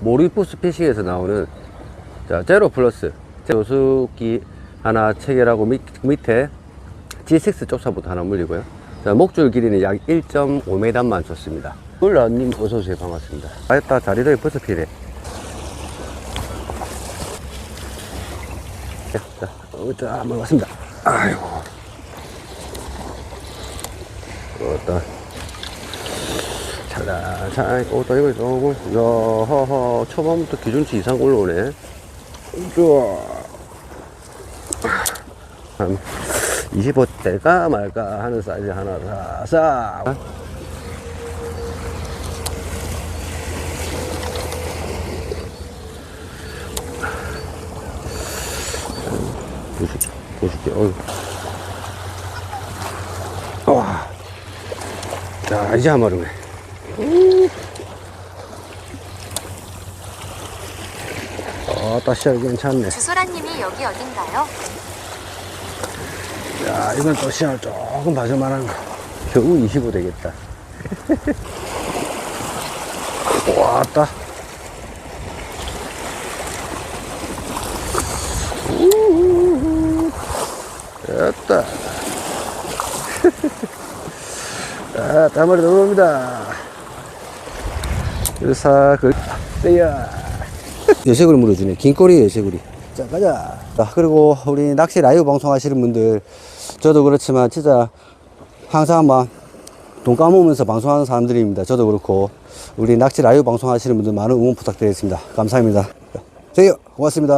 모리푸스 피싱에서 나오는 자, 제로 플러스 조수기 하나 체결하고 밑, 밑에 G6 쪽사부터 하나 물리고요. 자, 목줄 길이는 약 1.5m만 줬습니다. 물라님 어서오세요. 반갑습니다. 아였다. 자리도 벌써 필해. 자, 자, 어, 자, 한번 왔습니다. 아이고. 어따. 자, 자, 어, 또 이거 조금, 야, 허허, 초반부터 기준치 이상 올라오네. 좋아. 한, 25 될까 말까 하는 사이즈 하나 사사. 90, 90개, 어휴. 와. 자, 이제 한 마리네. 어, 다시 괜찮네. 주소라님이 여기 어딘가요? 야, 이건 또 시야를 조금 봐줄만한 거. 겨우 25 되겠다. 왔다. 됐다. 자, 땀머리 넘어옵니다. 그래서, 그, 떼야. 여색을 물어주네. 긴 꼬리 여색우리. 자, 가자. 자, 그리고 우리 낚시 라이브 방송 하시는 분들, 저도 그렇지만 진짜 항상 막 돈 까먹으면서 방송하는 사람들입니다. 저도 그렇고, 우리 낚시 라이브 방송 하시는 분들 많은 응원 부탁드리겠습니다. 감사합니다. 저희 고맙습니다.